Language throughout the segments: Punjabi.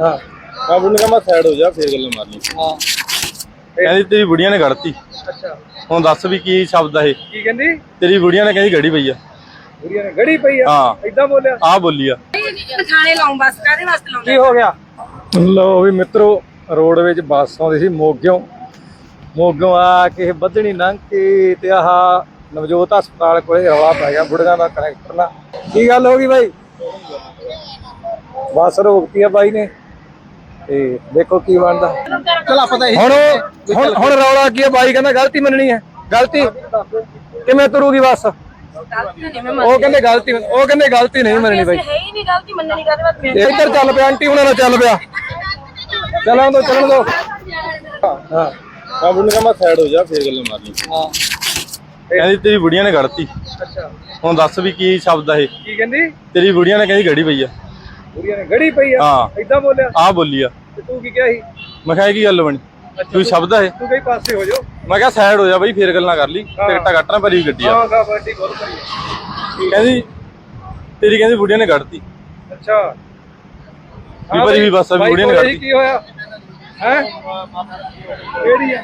ਹਾਂ। ਬਾਬੂ ਨੇ ਕਹਾ ਸਾਈਡ ਹੋ ਜਾ ਫੇਰ ਗੱਲ ਮਾਰਨੀ ਹਾਂ। ਕਹਿੰਦੀ ਤੇਰੀ ਬੁੜੀਆਂ ਨੇ ਕੱਢਤੀ ਅੱਛਾ। ਹੁਣ ਦੱਸ ਵੀ ਕੀ ਸ਼ਬਦ ਆ ਇਹ। ਕੀ ਕਹਿੰਦੀ? ਤੇਰੀ ਬੁੜੀਆਂ ਨੇ ਕਹਿੰਦੀ ਗੜੀ ਪਈ ਆ। ਬੁੜੀਆਂ ਨੇ ਗੜੀ ਪਈ ਆ? ਹਾਂ। ਏਦਾਂ ਬੋਲਿਆ? ਆ ਬੋਲੀ ਆ। ਥਾਣੇ ਲਾਉਂ ਬਸ ਕਾਦੇ ਵਾਸਤੇ ਲਾਉਂਦੇ? ਕੀ ਹੋ ਗਿਆ? ਲੋ ਵੀ ਮਿੱਤਰੋ ਰੋਡ ਵਿੱਚ ਬੱਸ ਆਉਂਦੀ ਸੀ ਮੋਗਿਓ। ਮੋਗਿਓ ਆ ਕੇ ਬੱਧਣੀ ਲੰਘ ਕੇ ਤੇ ਆਹ ਨਵਜੋਤ ਹਸਪਤਾਲ ਕੋਲੇ ਰੌਲਾ ਪੈ ਗਿਆ ਬੁੜੀਆਂ ਦਾ ਕਨੈਕਟਰ ਨਾਲ। ਕੀ ਗੱਲ ਹੋ ਗਈ ਬਾਈ? ਬੱਸ ਰੋਕਤੀ ਆ ਬਾਈ ਨੇ। ਤੇ ਦੇਖੋ ਕੀ ਬਣਦਾ। ਚਲ ਆਪਾਂ ਤਾਂ ਹੁਣ ਉਹ- ਹੁਣ ਹੁਣ ਰੌਲਾ ਕੀ ਹੈ ਬਾਈ ਕਹਿੰਦਾ ਗਲਤੀ ਮੰਨਣੀ ਹੈ। ਗਲਤੀ ਕਿਵੇਂ ਤੁਰੂਗੀ ਬੱਸ? ਉਹ ਕਹਿੰਦੇ ਗਲਤੀ ਉਹ ਕਹਿੰਦੇ ਗਲਤੀ ਨਹੀਂ ਮੰਨਣੀ ਬਾਈ। ਹੈ ਹੀ ਨਹੀਂ ਗਲਤੀ ਮੰਨਣੀ ਕਾਦੇ ਵਾਸਤੇ ਇੱਧਰ ਚੱਲ ਪਿਆ ਆਂਟੀ ਉਹਨਾਂ ਨਾਲ ਚੱਲ ਪਿਆ। ਚੱਲਾਂ ਦੋ ਚੱਲਣ ਦੋ ਹਾਂ। ਬਾਬੂ ਨੇ ਕਹਾ ਸਾਈਡ ਹੋ ਜਾ ਫੇਰ ਗੱਲ ਮਾਰਨੀ ਹਾਂ। ਕਹਿੰਦੀ ਤੇਰੀ ਬੁੜੀਆਂ ਨੇ ਕੱਢਤੀ। ਅੱਛਾ। ਹੁਣ ਦੱਸ ਵੀ ਕੀ ਸ਼ਬਦ ਆ ਇਹ? ਕੀ ਕਹਿੰਦੀ? ਤੇਰੀ ਬੁੜੀਆਂ ਨੇ ਕਹਿੰਦੀ ਗੜੀ ਪਈ ਆ। ਬੁੜੀਆਂ ਨੇ ਗੜੀ ਪਈ ਆ ਹਾਂ। ਏਦਾਂ ਬੋਲਿਆ। ਆ ਬੋਲੀ ਆ। ਤੇ ਤੂੰ ਕੀ ਕਿਹਾ ਸੀ? ਮੈਂ ਕਿਹਾ ਇਹ ਕੀ ਗੱਲ ਬਣੀ? ਕੋਈ ਸ਼ਬਦ ਆ ਇਹ? ਤੂੰ ਕਈ ਪਾਸੇ ਹੋ ਜਾਓ। ਮੈਂ ਕਿਹਾ ਸਾਈਡ ਹੋ ਜਾ ਬਈ ਫੇਰ ਗੱਲਾਂ ਕਰ ਲਈ। ਟਿਕਟਾਂ ਕੱਟਣਾ ਭਰੀ ਗੱਡੀ ਆ। ਹਾਂ ਕਬੱਡੀ ਬਹੁਤ ਪਈ ਕਹਿੰਦੀ ਤੇਰੀ ਕਹਿੰਦੀ ਬੁੜੀਆਂ ਨੇ ਕੱਢਤੀ। ਅੱਛਾ। ਵੀ ਭਰੀ ਹੋਈ ਬੱਸ ਆ ਵੀ ਬੁੜੀਆਂ ਨੇ ਕੱਢਤੀ। ਕੀ ਹੋਇਆ? ਹੈ? ਕਿਹੜੀ ਆ?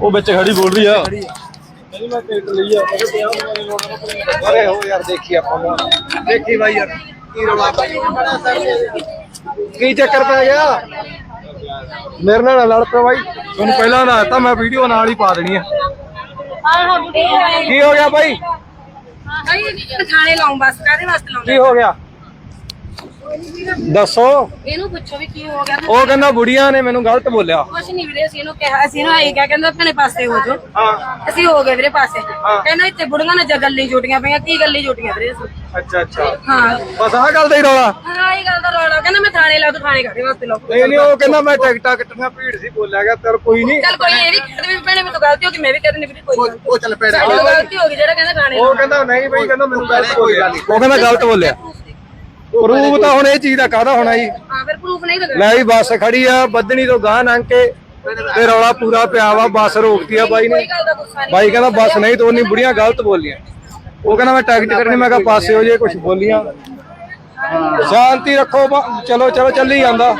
ਉਹ ਵਿੱਚ ਖੜੀ ਬੋਲ ਰਹੀ ਆ। ਕਹਿੰਦੀ ਮੈਂ ਟਿਕਟ ਲਈ ਆ। ਮੈਂ ਕਿਹਾ 50 ਰੁਪਏ ਅਰੇ ਹੋ ਯਾਰ ਦੇਖੀ ਆਪਾਂ ਨੂੰ। ਦੇਖੀ ਬਾਈ ਯਾਰ। ਕੀ ਚੱਕਰ ਪੈ ਗਿਆ? ਮੇਰੇ ਨਾਲ ਨਾ ਲੜ ਪਿਆ ਬਾਈ। ਤੁਹਾਨੂੰ ਪਹਿਲਾਂ ਦੱਸਤਾ ਮੈਂ ਵੀਡੀਓ ਨਾਲ ਹੀ ਪਾ ਦੇਣੀ ਆ। ਕੀ ਹੋ ਗਿਆ ਬਾਈ? ਥਾਣੇ ਲਾਉਂ ਬਸ ਕਾਦੇ ਵਾਸਤੇ ਲਾਉਂਦੇ? ਕੀ ਹੋ ਗਿਆ? ਦੱਸੋ। ਇਹਨੂੰ ਪੁੱਛੋ ਵੀ ਕੀ ਹੋ ਗਿਆ। ਉਹ ਕਹਿੰਦਾ ਬੁੜੀਆਂ ਨੇ ਮੈਨੂੰ ਗਲਤ ਬੋਲਿਆ। ਕੁਛ ਨਹੀਂ ਵੀਰੇ ਅਸੀਂ ਇਹਨੂੰ ਕਿਹਾ ਅਸੀਂ ਇਹਨੂੰ ਆਈ ਕਿਹਾ ਕਹਿੰਦਾ ਆਪਣੇ ਪਾਸੇ ਹੋ ਜਾਓ। ਹਾਂ। ਅਸੀਂ ਹੋ ਗਏ ਵੀਰੇ ਪਾਸੇ। ਕਹਿੰਦਾ ਇੱਥੇ ਬੁੜੀਆਂ ਨਾਲ ਜਾਂ ਗੱਲੀ ਜੁਟੀਆਂ ਪਈਆਂ ਕੀ ਗੱਲੀ ਜੁਟੀਆਂ ਵੀਰੇ ਅਸੀਂ ਅੱਛਾ ਅੱਛਾ। ਹਾਂ। ਬਸ ਆਹ ਗੱਲ ਦਾ ਹੀ ਰੌਲਾ। ਹਾਂ ਇਹ ਗੱਲ ਦਾ ਰੌਲਾ। ਕਹਿੰਦਾ ਮੈਂ ਥਾਣੇ ਲਾ ਤੂੰ ਥਾਣੇ ਕਾਦੇ ਵਾਸਤੇ ਲਾਉਂ ਨਹੀਂ ਨਹੀਂ ਉਹ ਕਹਿੰਦਾ ਮੈਂ ਟਿਕਟਾਂ ਕੱਟਣੀਆਂ ਭੀੜ ਸੀ ਬੋਲਿਆ ਗਿਆ ਤੇਰ ਕੋਈ ਨਹੀਂ ਚੱਲ ਕੋਈ ਇਹ ਵੀ ਕਹਿੰਦੇ ਵੀ ਭੈਣੇ ਮੇਰੇ ਤੋਂ ਗਲਤੀ ਹੋ ਗਈ ਮੈਂ ਵੀ ਕਹਿੰਦੀ ਵੀਰੇ ਕੋਈ ਗੱਲ ਉਹ ਚੱਲ ਤੋਂ ਗਲਤੀ ਹੋ ਗਈ ਜਿਹੜਾ ਕਹਿੰਦਾ ਥਾਣੇ ਉਹ ਕਹਿੰਦਾ ਨਹੀਂ ਬਈ ਕਹਿੰਦਾ ਮੈਨੂੰ ਗਲਤ ਬੋਲਿਆ। ਉਹ ਕਹਿੰਦਾ ਗਲਤ ਬੋਲਿਆ। ਪ੍ਰੂਫ ਤਾਂ ਹੁਣ ਇਹ ਚੀਜ਼ ਦਾ ਕਾਹਦਾ ਹੋਣਾ ਜੀ? ਹਾਂ ਫਿਰ ਪ੍ਰੂਫ ਨਹੀਂ ਲਗਾ ਲੈ ਵੀ ਬੱਸ ਖੜੀ ਆ ਬੱਦਣੀ ਤੋਂ ਗਾਂ ਲੰਘ ਕੇ ਤੇ ਰੌਲਾ ਪੂਰਾ ਪਿਆ ਵਾ ਬੱਸ ਰੋਕਤੀ ਆ ਬਾਈ ਨੇ। ਨਹੀਂ ਬਾਈ ਕਹਿੰਦਾ ਬੱਸ ਨਹੀਂ ਤੋੜਨੀ ਬੁੜੀਆਂ ਗਲਤ ਬੋਲੀਆਂ। ਉਹ ਕਹਿੰਦਾ ਮੈਂ ਟਿਕਟ ਕਰਨੀ ਮੈਂ ਕਿਹਾ ਪਾਸੇ ਹੋ ਜੇ ਕੁਝ ਬੋਲੀਆਂ। ਸ਼ਾਂਤੀ ਰੱਖੋ ਚਲੋ ਚਲੋ ਚੱਲੀ ਜਾਂਦਾ।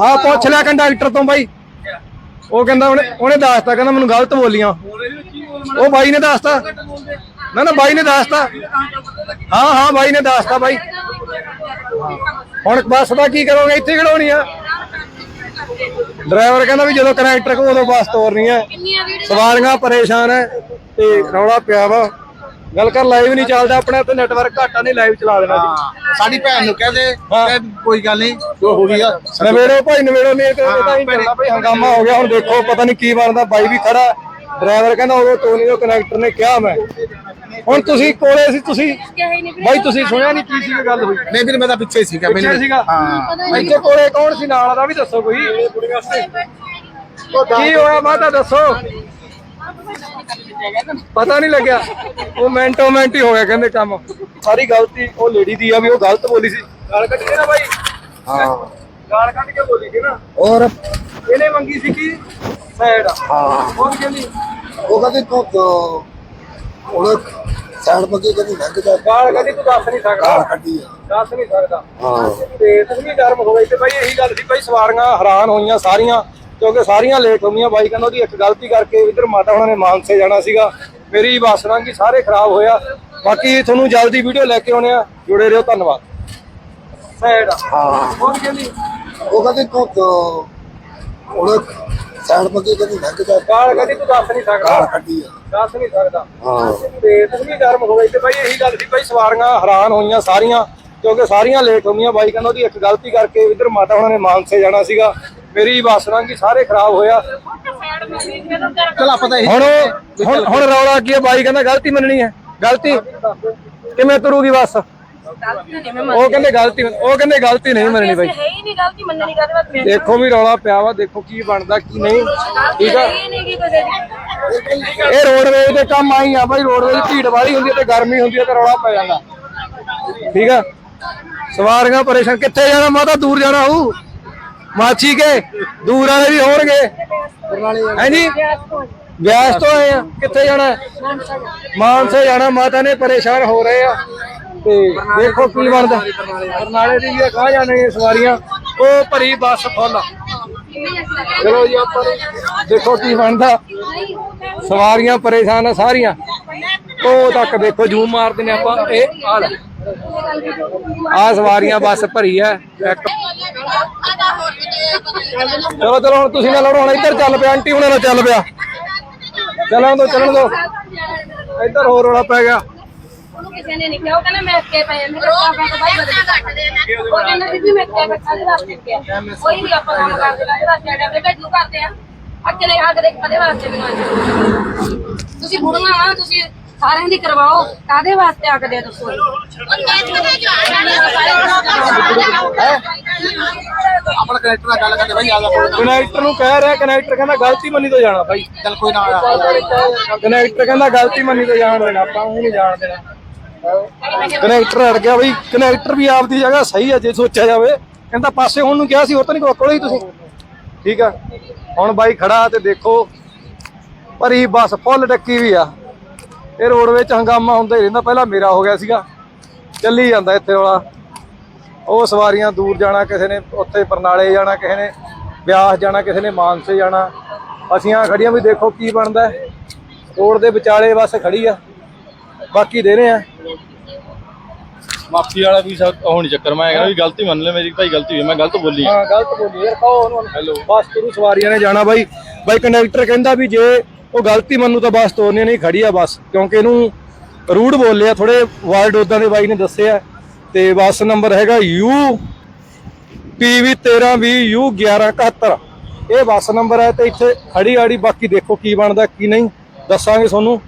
ਹਾਂ ਪੁੱਛ ਲਿਆ ਕੰਡਕਟਰ ਤੋਂ ਬਾਈ। ਉਹ ਕਹਿੰਦਾ ਉਹਨੇ ਉਹਨੇ ਦੱਸਤਾ ਕਹਿੰਦਾ ਮੈਨੂੰ ਗਲਤ ਬੋਲੀਆਂ। ਉਹ ਬਾਈ ਨੇ ਦੱਸਤਾ। ਨਾ ਨਾ ਬਾਈ ਨੇ ਦੱਸਤਾ। ਹਾਂ ਹਾਂ ਬਾਈ ਨੇ ਦੱਸਤਾ ਬਾਈ। ਹੁਣ ਬੱਸ ਦਾ ਕੀ ਕਰੋਗੇ? ਇੱਥੇ ਖੜਾਉਣੀ ਆ। ਡਰਾਈਵਰ ਕਹਿੰਦਾ ਵੀ ਜਦੋਂ ਕਨੈਕਟਰ ਕੋ ਉਦੋਂ ਬੱਸ ਤੋਰਨੀ ਵੀਡੀਓ ਸਵਾਰੀਆਂ ਪਰੇਸ਼ਾਨ ਹੈ ਤੇ ਰੌਲਾ ਪਿਆ ਵਾ। ਗੱਲ ਕਰ ਲਾਈਵ ਨਹੀਂ ਚੱਲਦਾ ਆਪਣੇ ਤੇ ਨੈਟਵਰਕ ਘਾਟਾ ਨਹੀਂ ਲਾਈਵ ਚਲਾ ਦੇਣਾ ਜੀ। ਸਾਡੀ ਭੈਣ ਨੂੰ ਕਹਦੇ। ਕੋਈ ਗੱਲ ਨਹੀਂ ਜੋ ਹੋ ਗਿਆ ਨਵੇੜੋ ਭਾਈ ਨਵੇੜੋ ਨਹੀਂ ਤੇ ਇਹ ਤਾਂ ਹੀ ਚੱਲਦਾ ਭਾਈ ਹੰਗਾਮਾ ਹੋ ਗਿਆ। ਹੁਣ ਦੇਖੋ ਪਤਾ ਨਹੀਂ ਕੀ ਬਣਦਾ ਬਾਈ ਵੀ ਖੜਾ। ਡਰਾਈਵਰ ਕਹਿੰਦਾ ਉਦੋਂ ਤੋਂ ਨਹੀਂ ਉਹ ਕਨੈਕਟਰ ਨੇ ਕਿਹਾ ਮੈਂ। ਹੁਣ ਤੁਸੀਂ ਕੋਲੇ ਸੀ ਤੁਸੀਂ ਬਾਈ ਤੁਸੀਂ ਸੁਣਿਆ ਨਹੀਂ ਕੀ ਸੀ ਗੱਲ ਹੋਈ? ਨਹੀਂ ਵੀਰ ਮੈਂ ਤਾਂ ਪਿੱਛੇ ਸੀਗਾ ਪਿੱਛੇ ਸੀਗਾ? ਹਾਂ। ਇੱਥੇ ਕੋਲੇ ਕੌਣ ਸੀ? ਨਾਲ ਦਾ ਵੀ ਦੱਸੋ ਕੋਈ। ਕੀ ਹੋਇਆ ਮਾਤਾ ਦੱਸੋ। ਪਤਾ ਨਹੀਂ ਲੱਗਿਆ। ਉਹ ਮਿੰਟੋ ਮਿੰਟ ਹੀ ਹੋ ਗਿਆ ਕਹਿੰਦੇ ਕੰਮ। ਸਾਰੀ ਗਲਤੀ ਉਹ ਲੇਡੀ ਦੀ ਆ ਵੀ ਉਹ ਗਲਤ ਬੋਲੀ ਸੀ। ਗਾਲ ਕੱਢੀ ਸੀ ਨਾ ਬਾਈ? ਹਾਂ। ਗਾਲ ਕੱਢ ਕੇ ਬੋਲੀ ਸੀ ਨਾ। ਔਰ ਇਹਨੇ ਮੰਗੀ ਸੀ ਕੀ ਸਾਈਡ ਹਾਂ। ਉਹ ਕੀ ਕਹਿੰਦੀ ਉਹ ਕਹਿੰਦੇ ਤੂੰ ਉਹ ਸਾਈਡ ਪੱਕੇ ਕਹਿੰਦੀ ਲੰਘ ਜਾ। ਗਾਲ ਕੱਢੀ ਤੂੰ ਦੱਸ ਨਹੀਂ ਸਕਦਾ। ਗਾਲ ਕੱਢੀ ਆ। ਦੱਸ ਨਹੀਂ ਸਕਦਾ। ਹਾਂ। ਤੇ ਤੁਸੀਂ ਵੀ ਡਰ ਹੋਵੇ ਤੇ ਬਾਈ ਇਹੀ ਗੱਲ ਸੀ ਬਾਈ ਸਵਾਰੀਆਂ ਹੈਰਾਨ ਹੋਈਆਂ ਸਾਰੀਆਂ ਕਿਉਂਕਿ ਸਾਰੀਆਂ ਲੇਟ ਹੋਈਆਂ। ਬਾਈ ਕਹਿੰਦਾ ਉਹਦੀ ਇੱਕ ਗਲਤੀ ਕਰਕੇ ਇਧਰ ਮਾਤਾ ਹੁਣਾਂ ਨੇ ਮਾਨਸੇ ਜਾਣਾ ਸੀਗਾ। ਮੇਰੀ ਬੱਸ ਸਾਰੇ ਖਰਾਬ ਹੋਇਆ। ਬਾਕੀ ਤੁਹਾਨੂੰ ਜਲਦੀ ਵੀਡੀਓ ਲੈ ਕੇ ਆਉਣੇ ਆ ਜੁੜੇ ਰਹੋ ਧੰਨਵਾਦ। ਸਾਈਡ ਹਾਂ। ਹੋਰ ਕਹਿੰਦੀ ਉਹ ਕਹਿੰਦੇ ਤੂੰ ਉਹ ਸਾਈਡ ਪੱਕੇ ਕਹਿੰਦੀ ਲੰਘ ਜਾ ਗਾਲ ਕੱਢੀ ਤੂੰ ਦੱਸ ਨਹੀਂ ਗਾਲ ਸਕਦਾ ਕੱਢੀ ਆ। ਦੱਸ ਨਹੀਂ ਸਕਦਾ। ਹਾਂ। ਤੇ ਤੁਸੀਂ ਵੀ ਡਰ ਹੋਵੇ ਤੇ ਬਾਈ ਇਹੀ ਗੱਲ ਸੀ ਬਾਈ ਸਵਾਰੀਆਂ ਹੈਰਾਨ ਹੋਈਆਂ ਸਾਰੀਆਂ ਕਿਉਂਕਿ ਸਾਰੀਆਂ ਲੇਟ ਹੋਈਆਂ ਬਾਈ ਕਹਿੰਦਾ ਉਹਦੀ ਇੱਕ ਗਲਤੀ ਕਰਕੇ ਇਧਰ ਮਾਤਾ ਹੁਣਾਂ ਨੇ ਮਾਨਸੇ ਜਾਣਾ ਸੀਗਾ। ਮੇਰੀ ਬੱਸ ਲੰਘੀ ਸਾਰੇ ਖਰਾਬ ਹੋਇਆ। ਚਲ ਆਪਾਂ ਤਾਂ ਹੁਣ ਉਹ- ਹੁਣ ਹੁਣ ਰੌਲਾ ਕੀ ਹੈ ਬਾਈ ਕਹਿੰਦਾ ਗਲਤੀ ਮੰਨਣੀ ਹੈ। ਗਲਤੀ। ਕਿਵੇਂ ਤੁਰੂਗੀ ਬੱਸ? ਉਹ ਕਹਿੰਦੇ ਗਲਤੀ ਉਹ ਕਹਿੰਦੇ ਗਲਤੀ ਨਹੀਂ ਮੰਨਣੀ ਬਾਈ। ਹੈ ਹੀ ਨਹੀਂ ਗਲਤੀ ਮੰਨਣੀ ਕਾਦੇ ਵਾਸਤੇ ਦੇਖੋ ਵੀ ਰੌਲਾ ਪਿਆ ਵਾ ਦੇਖੋ ਕੀ ਬਣਦਾ ਕੀ ਨਹੀਂ। ਠੀਕ ਆ? ਇਹ ਰੋਡਵੇਜ ਦੇ ਕੰਮ ਆਈ ਆ ਬਾਈ ਰੋਡਵੇਜ ਭੀੜ ਵਾਲੀ ਹੁੰਦੀ ਤੇ ਗਰਮੀ ਹੁੰਦੀ ਤੇ ਰੌਲਾ ਪੈ ਜਾਂਦਾ। ਠੀਕ ਆ? ਸਵਾਰੀਆਂ ਪਰੇਸ਼ਾਨ ਕਿੱਥੇ ਜਾਣਾ ਮਾਤਾ ਦੂਰ ਜਾਣਾ ਹੂ ਮਾਛੀ ਕੇ ਦੂਰ ਵਾਲੇ ਵੀ ਹੋਣਗੇ। ਹਾਂਜੀ ਵਿਆਸ ਤੋਂ ਆਏ ਆ ਕਿੱਥੇ ਜਾਣਾ? ਮਾਨਸੇ ਜਾਣਾ ਮਾਤਾ ਨੇ ਪਰੇਸ਼ਾਨ ਹੋ ਰਹੇ ਆ। ਤੇ ਦੇਖੋ ਕੀ ਬਣਦਾ। ਬਰਨਾਲੇ ਦੀ ਵੀ ਕਹਾ ਜਾਣੇ ਸਵਾਰੀਆਂ। ਉਹ ਭਰੀ ਬੱਸ ਫੁੱਲ ਚਲੋ ਜੀ ਆਪਾਂ ਦੇਖੋ ਕੀ ਬਣਦਾ। ਸਵਾਰੀਆਂ ਪਰੇਸ਼ਾਨ ਆ ਸਾਰੀਆਂ। ਉਹ ਤੱਕ ਦੇਖੋ ਜੂਮ ਮਾਰਦੇ ਨੇ ਆਪਾਂ। ਇਹ ਆ ਲੈ। ਆ ਸਵਾਰੀਆਂ ਬੱਸ ਭਰੀ ਐ ਇੱਕ। ਚਲੋ ਚਲੋ ਹੁਣ ਤੁਸੀਂ ਨਾ ਲੜੋ ਹੁਣ ਇੱਧਰ ਚੱਲ ਪਿਆ। ਆਂਟੀ ਹੁਣਾਂ ਨਾਲ ਚੱਲ ਪਿਆ। ਚੱਲਣ ਦੋ ਚੱਲਣ ਦੋ। ਇੱਧਰ ਹੋਰ ਰੌਲਾ ਪੈ ਗਿਆ। ਉਹਨੂੰ ਕਿਸੇ ਨੇ ਨਹੀਂ ਕਿਹਾ। ਉਹ ਕਹਿੰਦਾ ਮੈਂ ਅੱਕੇ ਪਏ ਮੇਰੇ ਪਾਪਾ ਤੋਂ ਬਾਈ ਬਦਲ ਉਹ ਕਹਿੰਦਾ ਬੀਬੀ ਮੈਂ ਅੱਕੇ ਪਏ ਕਾਹਦੇ ਵਾਸਤੇ ਕਿਹਾ ਕੋਈ ਨਹੀਂ ਆਪਾਂ ਕੰਮ ਕਰਦੇ ਕਾਹਦੇ ਵਾਸਤੇ ਆਡੇ ਆਪਣੇ ਭੇਜੂ ਕਰਦੇ ਆ? ਅੱਗੇ ਨੇ ਆਗ ਦੇ ਕਦੇ ਵਾਸਤੇ ਵੀ ਨਾ ਤੁਸੀਂ ਬੁੜੀਆਂ ਆ ਤੁਸੀਂ ਸਾਰਿਆਂ ਦੀ ਕਰਵਾਓ। ਕਾਹਦੇ ਵਾਸਤੇ ਆਖਦੇ ਆ ਦੱਸੋ? ਆਪਣਾ ਕਨੈਕਟਰ ਨਾਲ ਗੱਲ ਕਰਦੇ ਭਾਈ ਆ ਕਨੈਕਟਰ ਨੂੰ ਕਹਿ ਰਿਹਾ ਕਨੈਕਟਰ ਕਹਿੰਦਾ ਗਲਤੀ ਮੰਨੀ ਤੋਂ ਜਾਣਾ ਬਾਈ। ਚੱਲ ਕੋਈ ਨਾ ਕਨੈਕਟਰ ਕਹਿੰਦਾ ਗਲਤੀ ਮੰਨੀ ਤੋਂ ਜਾਣ ਦੇਣਾ ਆਪਾਂ ਉਹ ਨਹੀਂ ਜਾਣ ਦੇਣਾ। ਕਨੈਕਟਰ ਅੜ ਗਿਆ ਬਈ, ਕਨੈਕਟਰ ਵੀ ਆਪਦੀ ਜਗ੍ਹਾ ਸਹੀ ਆ ਜੇ ਸੋਚਿਆ ਜਾਵੇ। ਕਹਿੰਦਾ ਪਾਸੇ ਹੁਣ ਨੂੰ ਕਿਹਾ ਸੀ, ਹੋਰ ਤਾਂ ਨਹੀਂ ਕੋਲੇ ਹੀ ਤੁਸੀਂ। ਠੀਕ ਆ। ਹੁਣ ਬਾਈ ਖੜਾ ਤੇ ਦੇਖੋ, ਭਰੀ ਬੱਸ ਫੁੱਲ ਡੱਕੀ ਵੀ ਆ। ਇਹ ਰੋਡ ਵਿੱਚ ਹੰਗਾਮਾ ਹੁੰਦਾ ਹੀ ਰਹਿੰਦਾ, ਪਹਿਲਾਂ ਮੇਰਾ ਹੋ ਗਿਆ ਸੀਗਾ। ਚੱਲੀ ਜਾਂਦਾ ਇੱਥੇ ਵਾਲਾ। ਉਹ ਸਵਾਰੀਆਂ ਦੂਰ ਜਾਣਾ ਕਿਸੇ ਨੇ, ਉੱਥੇ ਬਰਨਾਲੇ ਜਾਣਾ ਕਿਸੇ ਨੇ, ਬਿਆਸ ਜਾਣਾ ਕਿਸੇ ਨੇ, ਮਾਨਸੇ ਜਾਣਾ। ਅਸੀਂ ਆ ਖੜੀਆਂ ਵੀ ਦੇਖੋ ਕੀ ਬਣਦਾ। ਰੋਡ ਦੇ ਵਿਚਾਲੇ ਬੱਸ ਖੜੀ ਆ। ਬਾਕੀ ਦੇ ਰਹੇ ਆ। ਮਾਫੀ ਵਾਲਾ ਵੀ ਸਾ- ਉਹ ਨਹੀਂ ਚੱਕਰ ਮੈਂ ਕਹਿੰਦਾ ਵੀ ਗਲਤੀ ਮੰਨ ਲੈ ਮੇਰੀ ਭਾਈ ਗਲਤੀ ਹੋਈ ਮੈਂ ਗਲਤ ਬੋਲੀ ਹਾਂ ਗਲਤ ਬੋਲੀ ਯਾਰ ਕਹੋ ਉਹਨੂੰ ਹੈਲੋ ਬੱਸ ਤੁਰੂ ਸਵਾਰੀਆਂ ਨੇ ਜਾਣਾ ਬਾਈ। ਬਾਈ ਕੰਡਕਟਰ ਕਹਿੰਦਾ ਵੀ ਜੇ ਉਹ ਗਲਤੀ ਮੰਨੂ ਤਾਂ ਬੱਸ ਤੋਰਨੀ ਨਹੀਂ ਖੜੀ ਆ ਬੱਸ ਕਿਉਂਕਿ ਇਹਨੂੰ ਰੂਡ ਬੋਲੇ ਆ ਥੋੜੇ ਵਰਡ ਉਦਾਂ ਦੇ ਬਾਈ ਨੇ ਦੱਸਿਆ ਤੇ ਬੱਸ ਨੰਬਰ ਹੈਗਾ ਯੂ ਪੀਵੀ 1320 ਯੂ 1171 ਇਹ ਬੱਸ ਨੰਬਰ ਹੈ ਤੇ ਇੱਥੇ ਖੜੀ ਆੜੀ ਬਾਕੀ ਦੇਖੋ ਕੀ ਬਣਦਾ ਕੀ ਨਹੀਂ ਦੱਸਾਂਗੇ ਤੁਹਾਨੂੰ।